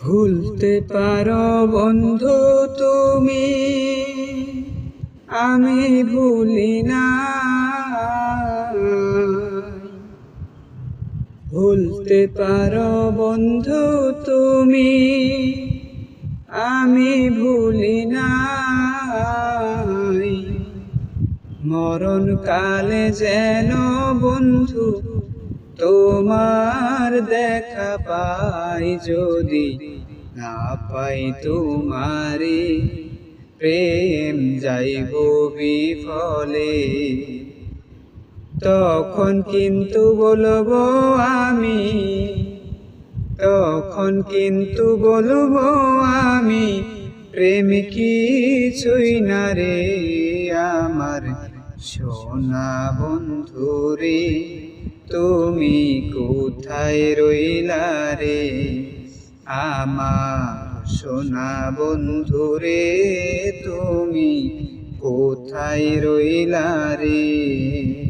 ভুলতে পারো বন্ধু তুমি। আমি ভুলি না। ভুলতে পারো বন্ধু তুমি। আমি ভুলি না মরণ কালে যেন বন্ধু তোমার দেখা পাই যদি না পাই তোমারে, প্রেম যাইব বিফলে। তখন কিন্তু বলব আমি, তখন কিন্তু বলব আমি, প্রেম কিছুই না রে আমার সোনা বন্ধু রে তুমি কোথায় রইলা রে? আমার সোনা বন্ধু রে তুমি কোথায় রইলা রে?